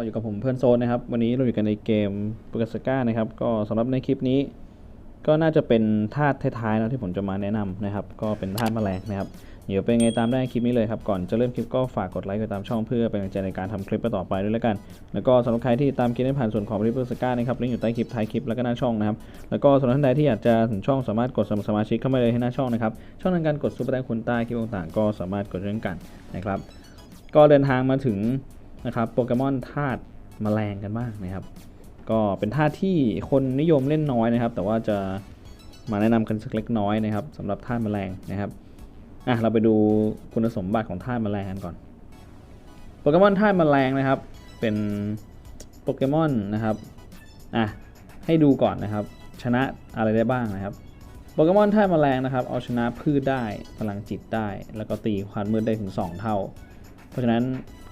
็อยู่กับผมเพื่อนโซนนะครับ วันนี้เราอยู่กันในเกมปกสก้านะครับ ก็สำหรับในคลิปนี้ ก็น่าจะเป็นธาตุท้ายๆนะที่ผมจะมาแนะนำนะครับ ก็เป็นธาตุแมลงนะครับ เดี๋ยวเป็นไงตามได้คลิปนี้เลยครับ ก่อนจะเริ่มคลิปก็ฝากกดไลค์กดตามช่องเพื่อเป็นกำลังใจในการทำคลิปต่อไปด้วยแล้วกัน แล้วก็สำหรับใครที่ตามคลิปได้ผ่านส่วนของริษัทสก้านะครับลิงก์อยู่ใต้คลิปท้ายคลิปแล้วก็หน้าช่องนะครับ แล้วก็สำหรับท่านใดที่อยากจะถึงช่องสามารถกดสมัครสมาชิกเข้ามาเลยให้หน้าช่องนะครับ ช่องทางการกดซุปเปอร์แตงคุณใต้คลิปต่างๆ ก็สามารถกดเช่นกันนะครับ ก็เดินทางมาถึง นะครับโปเกมอนธาตุแมลงกันบ้างนะครับ ก็เป็นธาตุที่คนนิยมเล่นน้อยนะครับ แต่ว่าจะมาแนะนำกันสักเล็กน้อยนะครับสำหรับธาตุแมลงนะครับอะเราไปดูคุณสมบัติของธาตุแมลงกันก่อนโปเกมอนธาตุแมลงนะครับ เป็นโปเกมอนนะครับอะให้ดูก่อนนะครับ ชนะอะไรได้บ้างนะครับโปเกมอนธาตุแมลงนะครับ เอาชนะพืชได้พลังจิตได้ แล้วก็ตีความมืดได้ถึง 2 เท่า เพราะฉะนั้น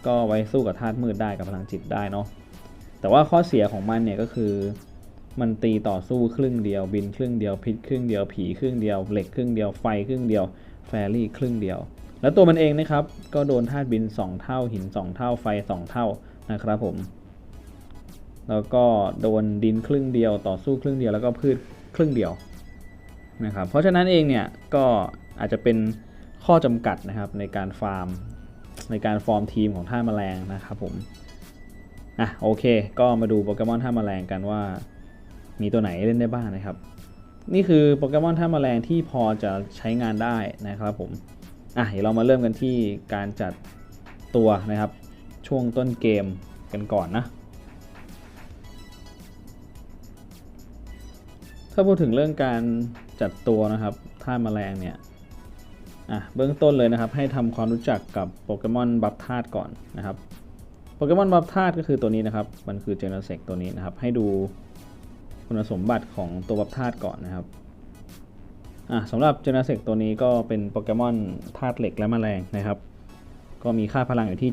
ก็ไว้สู้กับธาตุมืดได้กับพลังจิตได้เนาะแต่ว่าข้อเสียของมันเนี่ยก็คือ มันตีต่อสู้ครึ่งเดียว บินครึ่งเดียวพิษครึ่งเดียวผีครึ่งเดียวเหล็กครึ่งเดียวไฟครึ่งเดียวแฟรี่ครึ่งเดียว แล้วตัวมันเองนะครับ ก็โดนธาตุบิน 2 เท่าหิน 2 เท่าไฟ 2 เท่านะครับผม แล้วก็โดนดินครึ่งเดียวต่อสู้ครึ่งเดียวแล้วก็พืชครึ่งเดียวนะครับเพราะฉะนั้นเองเนี่ยก็อาจจะเป็นข้อจำกัดนะครับในการฟาร์ม ในการฟอร์มทีมของท่าแมลงนะครับผม อะโอเค ก็มาดูโปเกมอนท่าแมลงกันว่า มีตัวไหนเล่นได้บ้างนะครับ นี่คือโปเกมอนท่าแมลงที่พอจะใช้งานได้นะครับผม อะเดี๋ยวเรามาเริ่มกันที่การจัดตัวนะครับ ช่วงต้นเกมกันก่อนนะถ้าพูดถึงเรื่องการจัดตัวนะครับท่าแมลงเนี่ย อะเบื้องต้นเลยนะครับให้ทำความรู้จักกับโปเกมอนบัฟธาตุก่อนนะครับโปเกมอนบัฟธาตุก็คือตัวนี้นะครับ มันคือเจเนเซกตัวนี้นะครับ ให้ดูคุณสมบัติของตัวบัฟธาตุก่อนนะครับอะสำหรับเจเนเซกตัวนี้ก็เป็นโปเกมอนธาตุเหล็กและแมลงนะครับ ก็มีค่าพลังอยู่ที่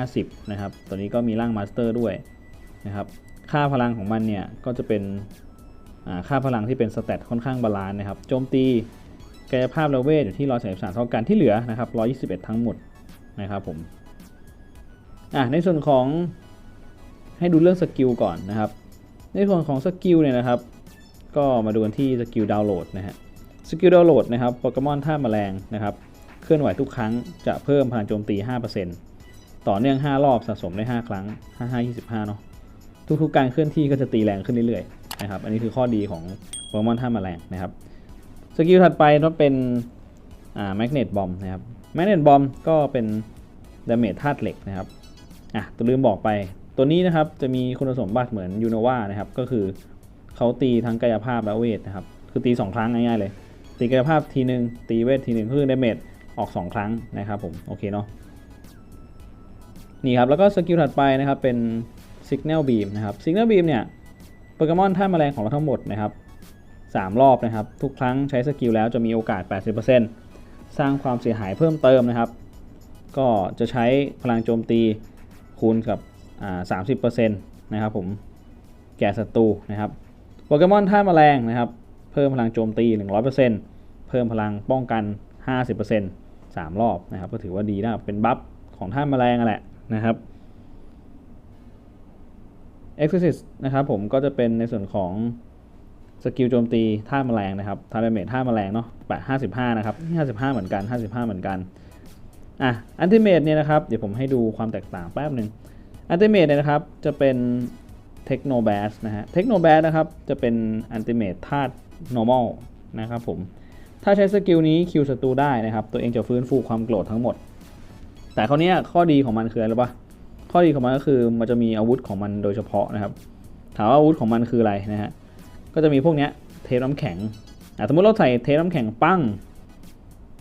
750 นะครับ ตัวนี้ก็มีร่างมาสเตอร์ด้วยนะครับ ค่าพลังของมันเนี่ยก็จะเป็นค่าพลังที่เป็นสเตตค่อนข้างบาลานซ์นะครับ โจมตี กายภาพและเวทอยู่ที่ 133เท่ากันที่เหลือนะครับ 121 ทั้งหมดนะครับผมอะในส่วนของให้ดูเรื่องสกิลก่อนนะครับ ในส่วนของสกิลเนี่ยนะครับ ก็มาดูกันที่สกิลดาวน์โหลดนะฮะสกิลดาวน์โหลดนะครับโปเกมอนท่าแมลงนะครับ เคลื่อนไหวทุกครั้งจะเพิ่มพลังโจมตี 5%ต่อเนื่อง 5 รอบสะสมได้ 5 ครั้ง 5 5 25 เนาะทุกๆ การเคลื่อนที่ก็จะตีแรงขึ้นเรื่อยๆนะครับ อันนี้คือข้อดีของโปเกมอนท่าแมลงนะครับ สกิลถัดไปต้องเป็นอ่าแมกเนตบอมนะครับแมกเนตบอมก็เป็นดาเมจธาตุเหล็กนะครับอะตัวลืมบอกไปตัวนี้นะครับจะมีคุณสมบัติเหมือนยูโนวานะครับก็คือเขาตีทั้งกายภาพและเวทนะครับคือตี 2 ครั้งง่ายๆเลย ตีกายภาพทีหนึ่งตีเวททีหนึ่งคือดาเมจออก 2 ครั้งนะครับผมโอเคเนาะนี่ครับแล้วก็สกิลถัดไปนะครับเป็น Signal Beam นะครับ Signal Beam เนี่ยโปเกมอนท่าแมลงของเราทั้งหมดนะครับ 3 รอบนะครับ ทุกครั้งใช้สกิลแล้วจะมีโอกาส 80%สร้างความเสียหายเพิ่มเติมนะครับ ก็จะใช้พลังโจมตีคูณกับอ่า30%นะครับผมแก่ศัตรูนะครับโปเกมอนท่าแมลงนะครับ เพิ่มพลังโจมตี 100%เพิ่มพลังป้องกัน 50% 3 รอบนะครับ ก็ถือว่าดีนะครับ เป็นบัฟของท่าแมลงนั่นแหละนะครับ e x o r c i s นะครับผมก็จะเป็นในส่วนของ สกิลโจมตีท่าแมลงนะครับทาร์เมทท่าแมลงเนาะแปะ55นะครับ55เหมือนกัน55เหมือนกันอะอันติเมตเนี่ยนะครับ เดี๋ยวผมให้ดูความแตกต่างแป๊บหนึ่งอันติเมตเนี่ยนะครับ จะเป็นเทคโนแบสนะฮะเทคโนแบสนะครับ จะเป็นอันติเมตธาตุ normal นะครับผม ถ้าใช้สกิลนี้คิวศัตรูได้นะครับ ตัวเองจะฟื้นฟูความโกรธทั้งหมด แต่คราวเนี้ยข้อดีของมันคืออะไรรู้ปะข้อดีของมันก็คือมันจะมีอาวุธของมันโดยเฉพาะนะครับ ถามว่าอาวุธของมันคืออะไรนะฮะ ก็จะมีพวกเนี้ยเทปน้ำแข็งอะสมมติเราใส่เทปน้ำแข็งปั้ง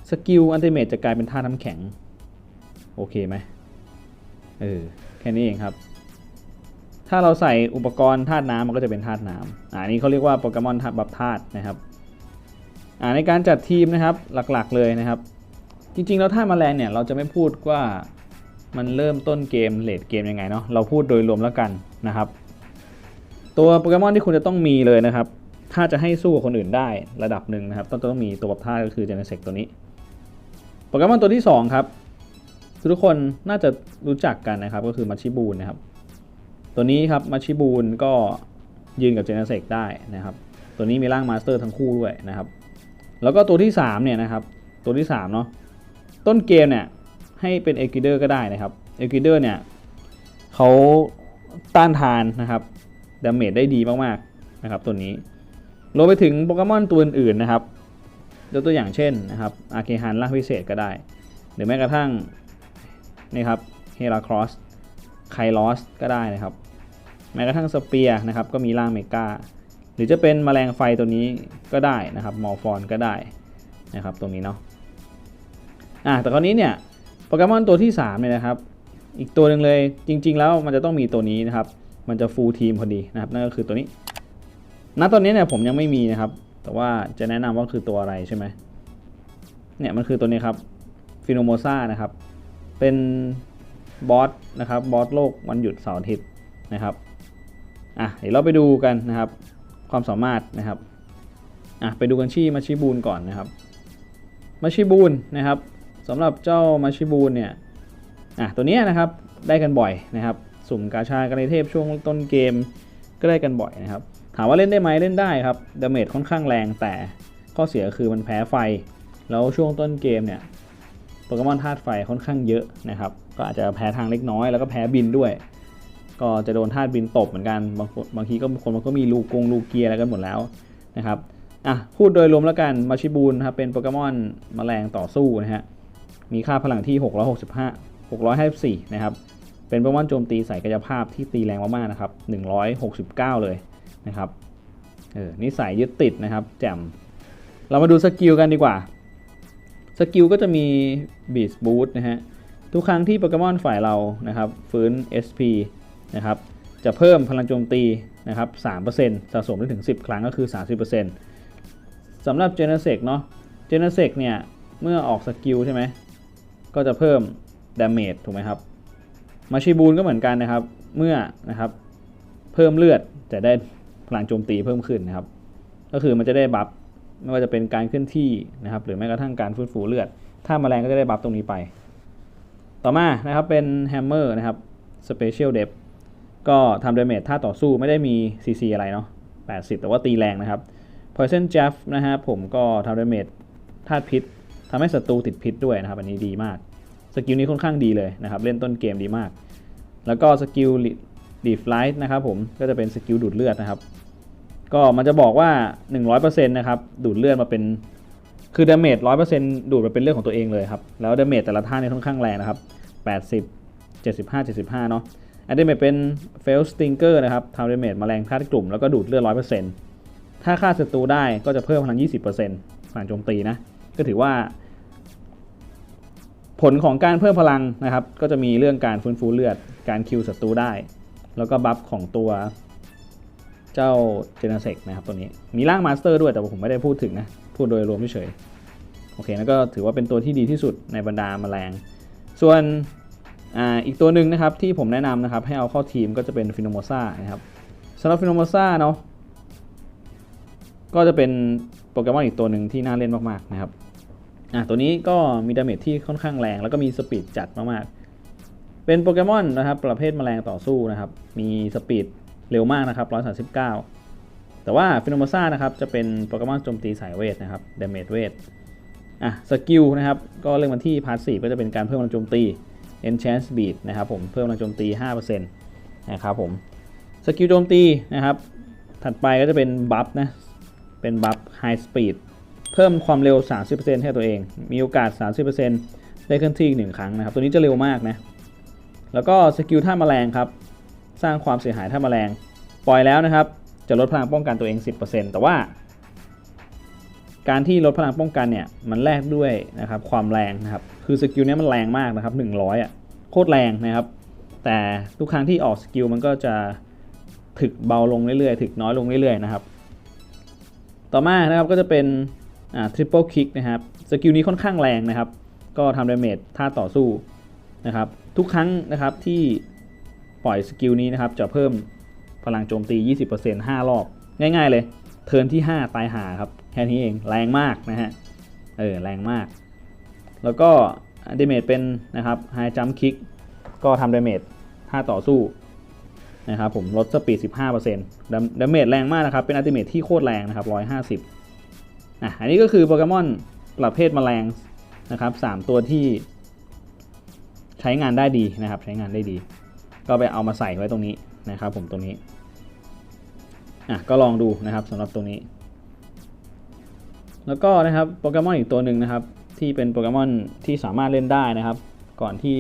สกิลอันติเมตจะกลายเป็นธาน้ำแข็ง โอเคไหมเออแค่นี้เองครับ ถ้าเราใส่อุปกรณ์ธาตุน้ำมันก็จะเป็นธาตุน้ำอ่านี้เขาเรียกว่าโปเกมอนธาตุบัฟธาตุนะครับอ่าในการจัดทีมนะครับหลักๆเลยนะครับ จริงๆแล้วธาตุแมลงเนี่ยเราจะไม่พูดว่ามันเริ่มต้นเกมเลดเกมยังไงเนาะเราพูดโดยรวมแล้วกันนะครับ ตัวโปเกมอนที่คุณจะต้องมีเลยนะครับ ถ้าจะให้สู้กับคนอื่นได้ระดับหนึ่งนะครับ ต้องต้องมีตัวบัฟธาก็คือเจเนเซกตัวนี้โปเกมอนตัวที่ 2 ครับ ทุกคนน่าจะรู้จักกันนะครับ ก็คือมัชิบูนนะครับ ตัวนี้ครับมาชิบูนก็ยืนกับเจเนเซกได้นะครับ ตัวนี้มีร่างมาสเตอร์ทั้งคู่ด้วยนะครับ แล้วก็ตัวที่3เนี่ยนะครับ ตัวที่3เนาะต้นเกมเนี่ยให้เป็นเอกิเดอร์ก็ได้นะครับเอกิเดอร์เนี่ยเขาต้านทานนะครับ ดาเมจได้ดีมากๆนะครับตัวนี้รวมไปถึงโปเกมอนตัวอื่นๆนะครับยกตัวอย่างเช่นนะครับอาเคฮันล่างพิเศษก็ได้ หรือแม้กระทั่งนี่ครับเฮราครอสไคลอสก็ได้นะครับ แม้กระทั่งสเปียร์นะครับก็มีร่างเมกาหรือจะเป็นแมลงไฟตัวนี้ก็ได้นะครับมอร์ฟอนก็ได้นะครับตรงนี้เนาะอะแต่คราวนี้เนี่ยโปเกมอนตัวที่3เนี่ยนะครับ อีกตัวหนึ่งเลยจริง ๆ แล้วมันจะต้องมีตัวนี้นะครับ มันจะฟูลทีมพอดีนะครับนั่นก็คือตัวนี้ ณตอนนี้เนี่ยผมยังไม่มีนะครับ แต่ว่าจะแนะนำว่าคือตัวอะไรใช่ไหมเนี่ยมันคือตัวนี้ครับฟิโนโมซานะครับ เป็นบอสนะครับบอสโลกวันหยุดเสาร์อาทิตย์นะครับอะเดี๋ยวเราไปดูกันนะครับ ความสามารถนะครับอะไปดูกันที่มาชิบูนก่อนนะครับมาชิบูนนะครับสำหรับเจ้ามาชิบูนเนี่ยอะตัวนี้นะครับได้กันบ่อยนะครับ สุ่มกาชากระเทพช่วงต้นเกมก็ได้กันบ่อยนะครับ ถามว่าเล่นได้ไหมเล่นได้ครับดาเมจค่อนข้างแรงแต่ข้อเสียคือมันแพ้ไฟ แล้วช่วงต้นเกมเนี่ยโปเกมอนธาตุไฟค่อนข้างเยอะนะครับ ก็อาจจะแพ้ทางเล็กน้อยแล้วก็แพ้บินด้วย ก็จะโดนธาตุบินตบเหมือนกันบางบางทีก็คนมันก็มีลูกงลูกเกียร์อะไรกันหมดแล้วนะครับอะพูดโดยรวมแล้วกันมาชิบูนครับเป็นโปเกมอนแมลงต่อสู้นะฮะมีค่าพลังที่ 665 654 นะครับ เป็นโปเกมอนโจมตีใส่กายภาพที่ตีแรงมากๆนะครับ169 เลยนะครับเออนิสัยยึดติดนะครับ แจ่ม เรามาดูสกิลกันดีกว่า สกิลก็จะมี Beast Boost นะฮะ ทุกครั้งที่โปเกมอนฝ่ายเรานะครับ ฟื้น SP นะครับ จะเพิ่มพลังโจมตีนะครับ3%สะสมได้ถึง 10 ครั้งก็คือ 30%สำหรับ g e n e s e c เนาะ g e n e s e c เนี่ย เมื่อออกสกิลใช่ไหม ก็จะเพิ่ม Damage ถูกไหมครับ มาชิบูนก็เหมือนกันนะครับ เมื่อนะครับเพิ่มเลือดจะได้พลังโจมตีเพิ่มขึ้นนะครับ ก็คือมันจะได้บัฟไม่ว่าจะเป็นการเคลื่อนที่นะครับ หรือแม้กระทั่งการฟื้นฟูเลือด ถ้าแมลงก็จะได้บัฟตรงนี้ไป ต่อมานะครับเป็นแฮมเมอร์นะครับ Special Depth ก็ทำดาเมจท่าต่อสู้ไม่ได้มี CC อะไรเนาะ80 แต่ว่าตีแรงนะครับ Poison Jab นะฮะผมก็ทำดาเมจธาตุพิษทำให้ศัตรูติดพิษด้วยนะครับ อันนี้ดีมาก สกิลนี้ค่อนข้างดีเลยนะครับ เล่นต้นเกมดีมาก แล้วก็สกิลดีฟไลท์นะครับผมก็จะเป็นสกิลดูดเลือดนะครับ ก็มันจะบอกว่า 100%นะครับดูดเลือดมาเป็นคือดาเมจ100%ดูดมาเป็นเรื่องของตัวเองเลยครับ แล้วดาเมจแต่ละท่าเนี่ยค่อนข้างแรงนะครับ80 75 75เนาะอันดาเมจเป็นเฟลสติงเกอร์นะครับทำดาเมจมาแมลงธาตุกลุ่มแล้วก็ดูดเลือด100%ถ้าฆ่าศัตรูได้ก็จะเพิ่มพลัง20%พลังโจมตีนะ ก็ถือว่า ผลของการเพิ่มพลังนะครับ ก็จะมีเรื่องการฟื้นฟูเลือด การคิวศัตรูได้ แล้วก็บัฟของตัวเจ้าเจเนเซกนะครับตัวนี้ มีร่างมาสเตอร์ด้วยแต่ว่าผมไม่ได้พูดถึงนะ พูดโดยรวมเฉยๆโอเคนั่นก็ถือว่าเป็นตัวที่ดีที่สุดในบรรดาแมลง ส่วนออีกตัวหนึ่งนะครับที่ผมแนะนำนะครับให้เอาเข้าทีมก็จะเป็นฟิโนโมซานะครับสำหรับฟิโนโมซาเนาะก็จะเป็นโปเกมอนอีกตัวหนึ่งที่น่าเล่นมากๆนะครับ อะตัวนี้ก็มีดาเมจที่ค่อนข้างแรง แล้วก็มีสปีดจัดมากๆ เป็นโปเกมอนนะครับ ประเภทแมลงต่อสู้นะครับ มีสปีดเร็วมากนะครับ 139 แต่ว่าฟิโนโมซ่านะครับ จะเป็นโปเกมอนโจมตีสายเวทนะครับดาเมจเวทอะสกิลนะครับ ก็เริ่มมาที่พาสซีฟก็จะเป็นการเพิ่มพลังโจมตี Enchant Speed นะครับผมเพิ่มพลังโจมตี 5%นะครับผมสกิลโจมตีนะครับ ถัดไปก็จะเป็นบัฟนะ เป็นบัฟ High Speed เพิ่มความเร็ว 30%ให้ตัวเอง มีโอกาส 30%ได้เคลื่อนที่อีกหนึ่งครั้งนะครับ ตัวนี้จะเร็วมากนะ แล้วก็สกิลท่าแมลงครับ สร้างความเสียหายท่าแมลง ปล่อยแล้วนะครับ จะลดพลังป้องกันตัวเอง 10%แต่ว่า การที่ลดพลังป้องกันเนี่ย มันแลกด้วยนะครับความแรงนะครับ คือสกิลนี้มันแรงมากนะครับ 100อะ โคตรแรงนะครับ แต่ทุกครั้งที่ออกสกิลมันก็จะถึกเบาลงเรื่อยๆ ถึกน้อยลงเรื่อยๆนะครับ ต่อมานะครับก็จะเป็น อ่าทริปเปิลคิกนะครับสกิลนี้ค่อนข้างแรงนะครับ ก็ทำดาเมจท่าต่อสู้นะครับทุกครั้งนะครับที่ปล่อยสกิลนี้นะครับจะเพิ่มพลังโจมตี 20% 5 รอบ ง่ายๆเลย เทิร์นที่ 5 ตายหาครับ แค่นี้เอง แรงมากนะฮะ เออ แรงมาก แล้วก็ดาเมจเป็นนะครับไฮจัมคิก ก็ทำดาเมจท่าต่อสู้นะครับผม ลดสปีด 15%ดาดาเมจแรงมากนะครับ เป็นอัลติเมทที่โคตรแรงนะครับ 150 อะอันนี้ก็คือโปเกมอนประเภทแมลงนะครับ3ตัวที่ใช้งานได้ดีนะครับ ใช้งานได้ดี ก็ไปเอามาใส่ไว้ตรงนี้นะครับ ผมตรงนี้อะก็ลองดูนะครับสำหรับตรงนี้ แล้วก็นะครับโปเกมอนอีกตัวหนึ่งนะครับ ที่เป็นโปเกมอนที่สามารถเล่นได้นะครับ ก่อนที่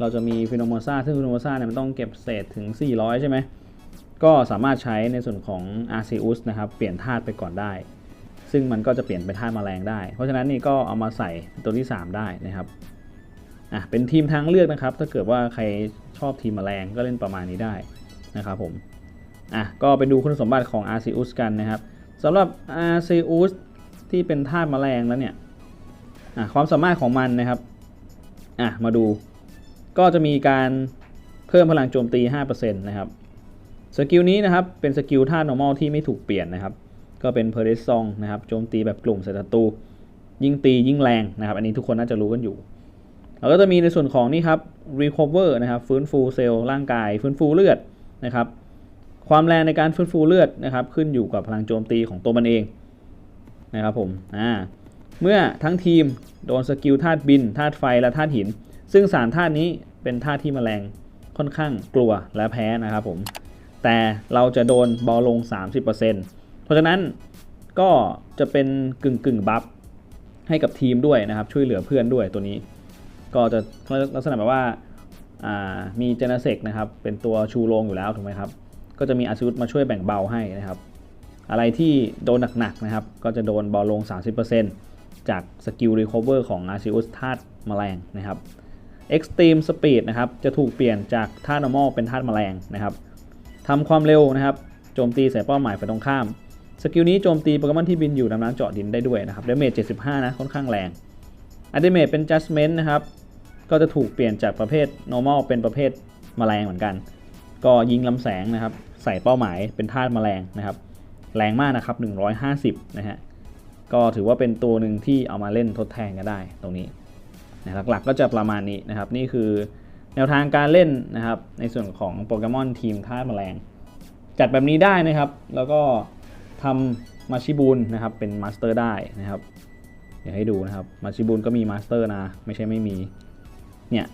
เราจะมีฟิโนโมซาซึ่งฟิโนโมซาเนี่ยมันต้องเก็บเศษถึง 400 ใช่ไหมก็สามารถใช้ในส่วนของ Arceus นะครับ เปลี่ยนธาตุไปก่อนได้ ซึ่งมันก็จะเปลี่ยนเป็นธาตุแมลงได้ เพราะฉะนั้นนี่ก็เอามาใส่ตัวที่ 3 ได้นะครับอะเป็นทีมทางเลือกนะครับ ถ้าเกิดว่าใครชอบทีมแมลงก็เล่นประมาณนี้ได้นะครับผมอะก็ไปดูคุณสมบัติของ Arceus กันนะครับสำหรับ Arceus ที่เป็นธาตุแมลงแล้วเนี่ยอะความสามารถของมันนะครับอะมาดูก็จะมีการเพิ่มพลังโจมตี 5%นะครับสกิลนี้นะครับเป็นสกิลท่า normal ที่ไม่ถูกเปลี่ยนนะครับ ก็เป็น p e r e s o n g นะครับโจมตีแบบกลุ่มใส่ศัตรูยิ่งตียิ่งแรงนะครับ อันนี้ทุกคนน่าจะรู้กันอยู่เราก็จะมีในส่วนของนี่ครับ recover นะครับฟื้นฟูเซลล์ร่างกาย ฟื้นฟูเลือดนะครับ ความแรงในการฟื้นฟูเลือดนะครับ ขึ้นอยู่กับพลังโจมตีของตัวมันเองนะครับผมอ่าเมื่อทั้งทีมโดนสกิลธาตุบินธาตุไฟและธาตุหิน ซึ่งสามธาตุนี้เป็นธาตุที่แมลงค่อนข้างกลัวและแพ้นะครับผมแต่เราจะโดนบอลลง 30% เพราะฉะนั้นก็จะเป็นกึ่งกึ่งบัฟให้กับทีมด้วยนะครับ ช่วยเหลือเพื่อนด้วยตัวนี้ ก็จะลักษณะแบบว่าามีเจเนเซกนะครับ เป็นตัวชูโรงอยู่แล้วถูกไหมครับ ก็จะมีอาซูดมาช่วยแบ่งเบาให้นะครับ อะไรที่โดนหนักๆนะครับ ก็จะโดนบอลลง 30%จากสกิลรีคอเวอร์ของ Arceus ธาตุแมลงนะครับ Extreme Speed นะครับ จะถูกเปลี่ยนจากธาตุ normal เป็นธาตุแมลงนะครับทำความเร็วนะครับ โจมตีใส่เป้าหมายฝ่ายตรงข้าม สกิลนี้โจมตีโปเกมอนที่บินอยู่ดำน้ำเจาะดินได้ด้วยนะครับเดเมจ75 นะ ค่อนข้างแรงอัลติเมทเป็น Judgment นะครับ ก็จะถูกเปลี่ยนจากประเภท normal เป็นประเภทแมลงเหมือนกัน ก็ยิงลำแสงนะครับ ใส่เป้าหมายเป็นธาตุแมลงนะครับ แรงมากนะครับ 150 นะฮะ ก็ถือว่าเป็นตัวหนึ่งที่เอามาเล่นทดแทนกันได้ตรงนี้นะหลักๆก็จะประมาณนี้นะครับ นี่คือแนวทางการเล่นนะครับ ในส่วนของโปเกมอนทีมธาตุแมลง จัดแบบนี้ได้นะครับ แล้วก็ ทำมาชิบูนนะครับเป็นมาสเตอร์ได้นะครับเดี๋ยวให้ดูนะครับมาชิบูนก็มีมาสเตอร์นะไม่ใช่ไม่มีเนี่ย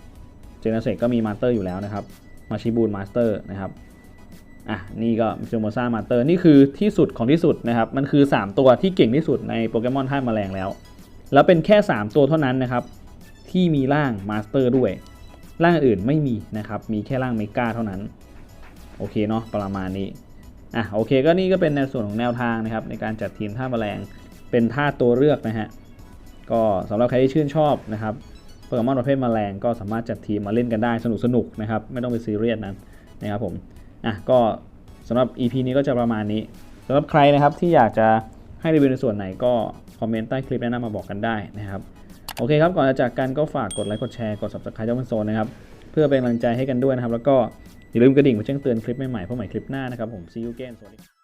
เจเนเซกก็มีมาสเตอร์อยู่แล้วนะครับมาชิบูนมาสเตอร์นะครับอะนี่ก็มิโมซ่ามาสเตอร์นี่คือที่สุดของที่สุดนะครับมันคือ 3 ตัวที่เก่งที่สุดในโปเกมอนท่าแมลงแล้ว แล้วเป็นแค่ 3 ตัวเท่านั้นนะครับที่มีร่างมาสเตอร์ด้วยร่างอื่นไม่มีนะครับ มีแค่ร่างเมกาเท่านั้น โอเคเนาะประมาณนี้ อะโอเคก็นี่ก็เป็นในส่วนของแนวทางนะครับในการจัดทีมท่าแมลงเป็นท่าตัวเลือกนะฮะก็สำหรับใครที่ชื่นชอบนะครับโปเกมอนประเภทแมลงก็สามารถจัดทีมมาเล่นกันได้สนุกๆนะครับไม่ต้องไปซีเรียสนั้นนะครับผมอะก็สำหรับ EP นี้ก็จะประมาณนี้สำหรับใครนะครับที่อยากจะให้รีวิวในส่วนไหนก็คอมเมนต์ใต้คลิปแนะนำมาบอกกันได้นะครับโอเคครับก่อนจะจากกันก็ฝากกดไลค์กดแชร์กด subscribe เจ้ามันโซนนะครับเพื่อเป็นกำลังใจให้กันด้วยนะครับ แล้วก็ อย่าลืมกระดิ่งมาแจ้งเตือนคลิปใหม่ๆเพราะใหม่คลิปหน้านะครับผม see you again สวัสดี